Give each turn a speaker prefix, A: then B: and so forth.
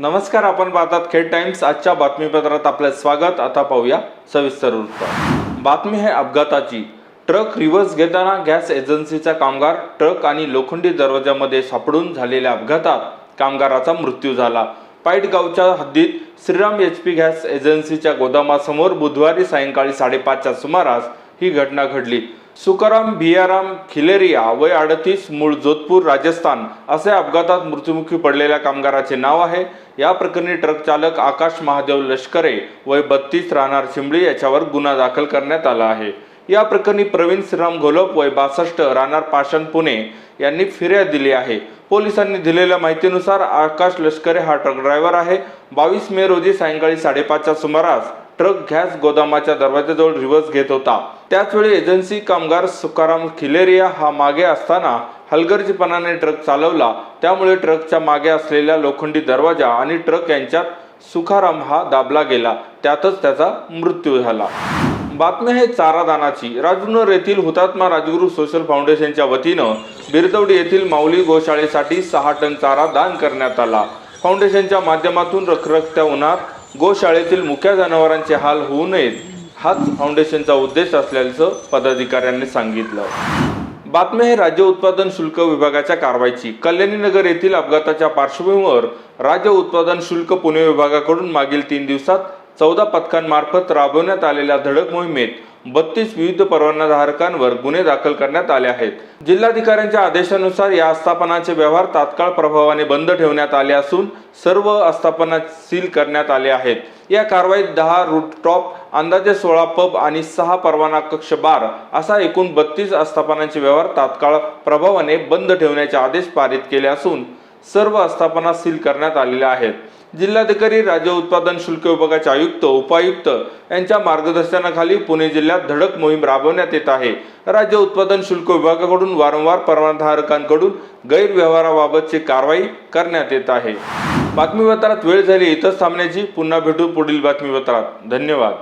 A: नमस्कार आपण पाहतात खेड टाइम्स. आजच्या बातमीपत्रात आपलं स्वागत. आता पाहूया सविस्तर वृत्त. बातमी आहे अपघाताची. ट्रक रिव्हर्स घेताना गॅस एजन्सीचा कामगार ट्रक आणि लोखंडी दरवाजामध्ये सापडून झालेल्या अपघातात कामगाराचा मृत्यू झाला. पाईटगावच्या हद्दीत श्रीराम एच पी गॅस एजन्सीच्या गोदामासमोर बुधवारी सायंकाळी साडेपाचच्या सुमारास ही घटना घडली. सुकाराम भियाराम खिलेरिया वय अडतीस मूळ जोधपूर राजस्थान असे अपघातात मृत्युमुखी पडलेल्या कामगाराचे नाव आहे. या प्रकरणी ट्रक चालक आकाश महादेव लष्करे वय बत्तीस राहणार शिंबळी याच्यावर गुन्हा दाखल करण्यात आला आहे. या प्रकरणी प्रवीण श्रीराम घोलप वय बासष्ट राहणार पाषाण पुणे यांनी फिर्याद दिली आहे. पोलिसांनी दिलेल्या माहितीनुसार आकाश लष्करे हा ट्रक ड्रायव्हर आहे. बावीस मे रोजी सायंकाळी साडेपाचच्या सुमारास ट्रक गॅस गोदामाच्या दरवाजाजवळ रिव्हर्स घेत होता. त्याचवेळी एजन्सी कामगार सुकाराम खिलेरिया हा मागे असताना हलगर्जीपणाने ट्रक चालवला. त्यामुळे ट्रकच्या मागे असलेल्या लोखंडी दरवाजा आणि ट्रक यांच्यात सुखाराम हा दाबला गेला. त्यातच त्याचा मृत्यू झाला. बातमी आहे चारा दानाची राजूनगर येथील हुतात्मा राजगुरू सोशल फाउंडेशनच्या वतीनं बिरदवडी येथील माऊली गोशाळेसाठी सहा टन चारा दान करण्यात आला. फाउंडेशनच्या माध्यमातून रखरखत्या उन्हात गोशाळेतील मुख्या जनावरांचे हाल होऊ नयेत. हाच फाउंडेशनचा उद्देश असल्याचं पदाधिकाऱ्यांनी सांगितलं. बातमी आहे राज्य उत्पादन शुल्क विभागाच्या कारवाईची. कल्याणीनगर येथील अपघाताच्या पार्श्वभूमीवर राज्य उत्पादन शुल्क पुणे विभागाकडून मागील तीन दिवसात चौदा पथकांमार्फत राबवण्यात आलेल्या धडक मोहिमेत बत्तीस विविध परवानाधारकांवर गुन्हे दाखल करण्यात आले आहेत. जिल्हाधिकाऱ्यांच्या आदेशानुसार या आस्थापनाचे व्यवहार तात्काळ प्रभावाने बंद ठेवण्यात आले असून सर्व आस्थापना सील करण्यात आले आहेत. या कारवाईत दहा रूटटॉप अंदाजे सोळा पब आणि सहा परवाना कक्ष बार असा एकूण बत्तीस आस्थापनांचे व्यवहार तात्काळ प्रभावाने बंद ठेवण्याचे आदेश पारित केले असून सर्व आस्थापना सील करण्यात आलेल्या आहेत. जिल्हाधिकारी राज्य उत्पादन शुल्क विभागाचे आयुक्त उपायुक्त यांच्या मार्गदर्शनाखाली पुणे जिल्ह्यात धडक मोहीम राबवण्यात येत आहे. राज्य उत्पादन शुल्क विभागाकडून वारंवार परवानाधारकांकडून गैरव्यवहाराबाबतची कारवाई करण्यात येत आहे. बातमीपत्रात वेळ झाली इथंच थांबण्याची. पुन्हा भेटू पुढील बातमीपत्रात. धन्यवाद.